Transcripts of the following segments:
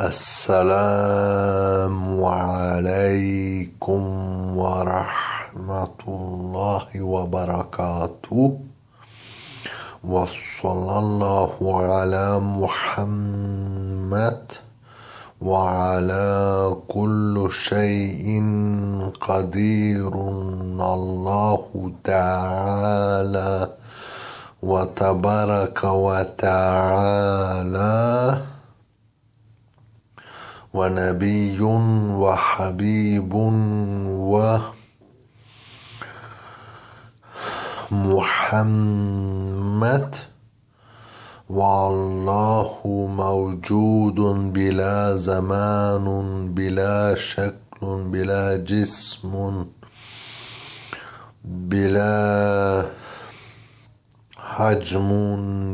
السلام عليكم ورحمة الله وبركاته. وصلى الله على محمد وعلى كل شيء قدير. الله تعالى وتبارك وتعالى. ونبي وحبيب ومحمد والله موجود بلا زمان بلا شكل بلا جسم بلا حجم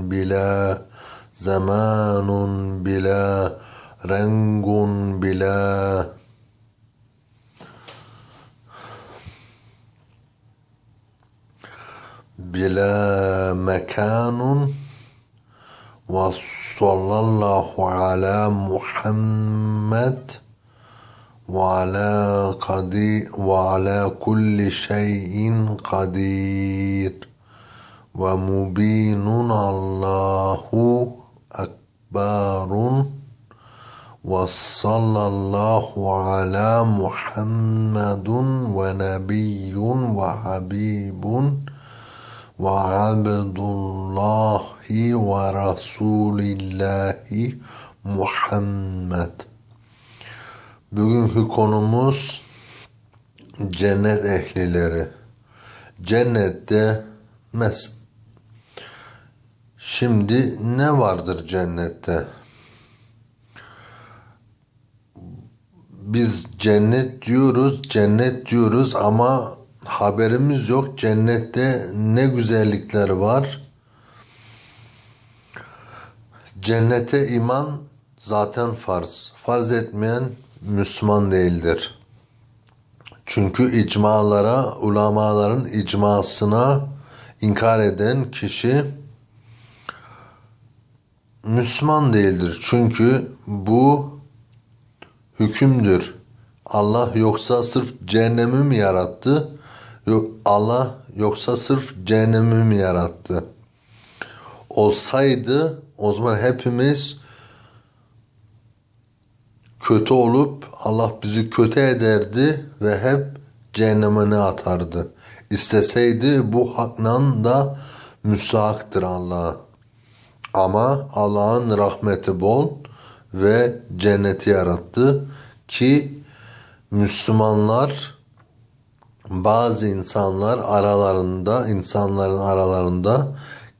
بلا زمان بلا رنگ بلا بلا مكان وصلى الله على محمد وعلى قدير وعلى كل شيء قدير ومبين الله أكبر وصلى الله على محمد ونبي وحبيب وعبد الله ورسول الله Muhammed. Bugünkü konumuz cennet ehlileri. Cennette mes Şimdi ne vardır cennette? Biz cennet diyoruz, cennet diyoruz ama haberimiz yok cennette ne güzellikler var. Cennete iman zaten farz. Farz etmeyen Müslüman değildir. Çünkü icmalara, ulamaların icmasına inkar eden kişi Müslüman değildir. Çünkü bu hükümdür. Allah yoksa sırf cehennemi mi yarattı? Yok Allah yoksa sırf cehennemi mi yarattı? Olsaydı o zaman hepimiz kötü olup Allah bizi kötü ederdi ve hep cehennemine atardı. İsteseydi bu hakla da müsahaktır Allah'a. Ama Allah'ın rahmeti bol ve cenneti yarattı ki Müslümanlar bazı insanlar aralarında insanların aralarında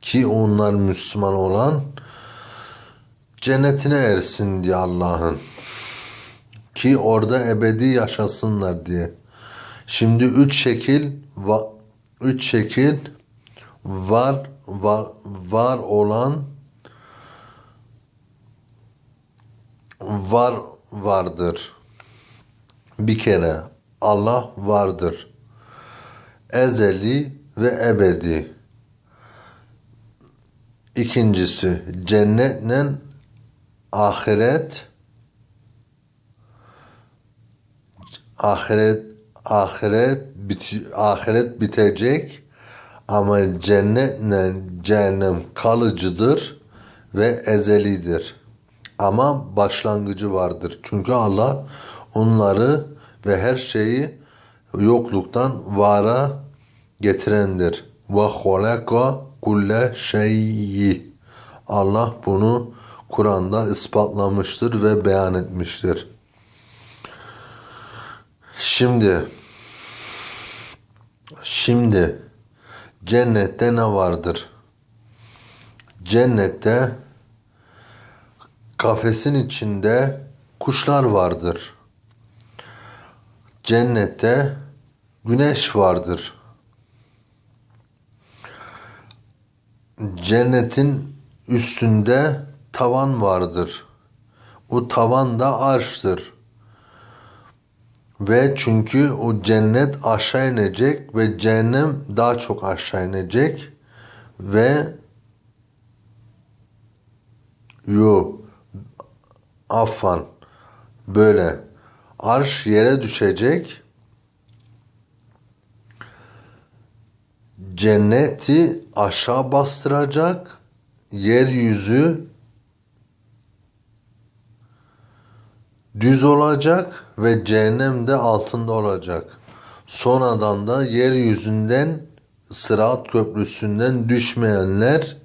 ki onlar Müslüman olan cennetine ersin diye Allah'ın ki orada ebedi yaşasınlar diye. Şimdi üç şekil üç şekil var var var olan var vardır. Bir kere Allah vardır. Ezeli ve ebedi. İkincisi cennetle ahiret ahiret ahiret bit ahiret bitecek ama cennetle cehennem kalıcıdır ve ezelidir. Ama başlangıcı vardır. Çünkü Allah onları ve her şeyi yokluktan vara getirendir. Ve halaka kulle şeyyi. Allah bunu Kur'an'da ispatlamıştır ve beyan etmiştir. Şimdi şimdi cennette ne vardır? Cennette kafesin içinde kuşlar vardır. Cennette güneş vardır. Cennetin üstünde tavan vardır. O tavan da arştır. Ve çünkü o cennet aşağı inecek ve cehennem daha çok aşağı inecek ve yo affan böyle arş yere düşecek cenneti aşağı bastıracak yeryüzü düz olacak ve cehennem de altında olacak. Sonradan da yeryüzünden Sırat köprüsünden düşmeyenler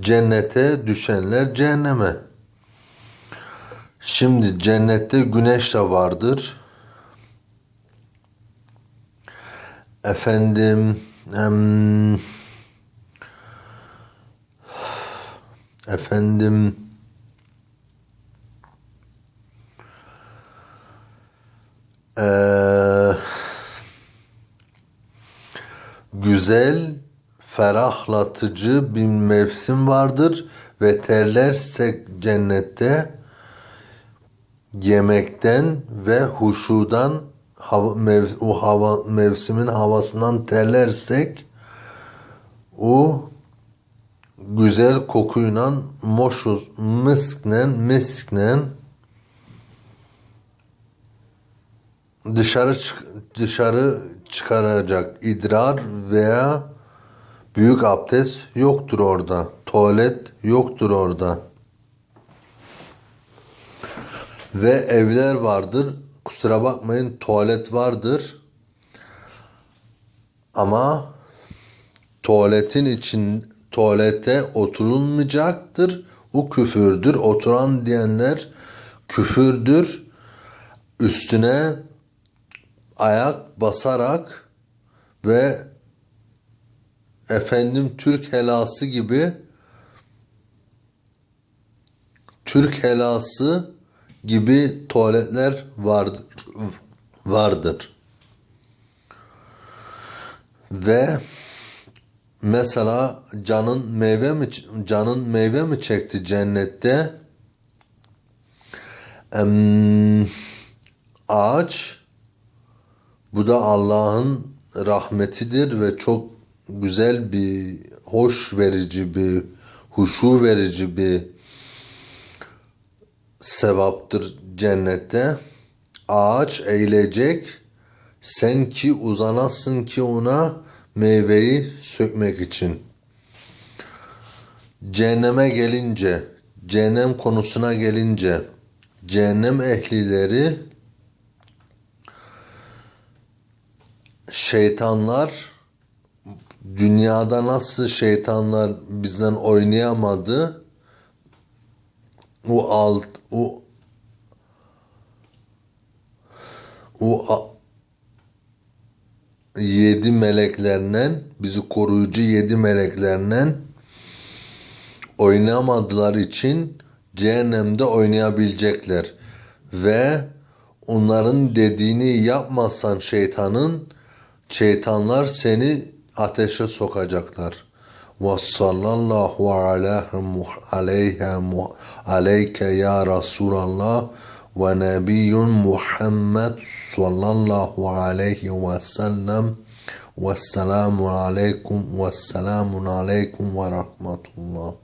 cennete, düşenler cehenneme. Şimdi cennette güneş de vardır. Efendim em, efendim eee güzel, ferahlatıcı bir mevsim vardır ve terlersek cennette yemekten ve huşudan hava, mev, o hava mevsimin havasından terlersek o güzel kokuyla moşuz misknen misknen dışarı çık- dışarı çıkaracak idrar veya büyük abdest yoktur orada. Tuvalet yoktur orada. Ve evler vardır. Kusura bakmayın tuvalet vardır. Ama tuvaletin için tuvalete oturulmayacaktır. O küfürdür. Oturan diyenler küfürdür. Üstüne ayak basarak ve efendim Türk helası gibi Türk helası gibi tuvaletler vardır vardır. Ve mesela canın meyve mi canın meyve mi çekti cennette? Em, ağaç bu da Allah'ın rahmetidir ve çok güzel bir hoş verici bir huşu verici bir sevaptır cennette. Ağaç eğilecek sen ki uzanasın ki ona meyveyi sökmek için. Cehenneme gelince, cehennem konusuna gelince cehennem ehlileri şeytanlar dünyada nasıl şeytanlar bizden oynayamadı o alt o o a- yedi meleklerinden bizi koruyucu yedi meleklerinden oynamadılar için cehennemde oynayabilecekler ve onların dediğini yapmazsan şeytanın şeytanlar seni ateşe sokacaklar. وصلى الله عليها عليك يا رسول الله ونبي محمد صلى الله عليه وسلم. والسلام عليكم والسلام عليكم ورحمة الله.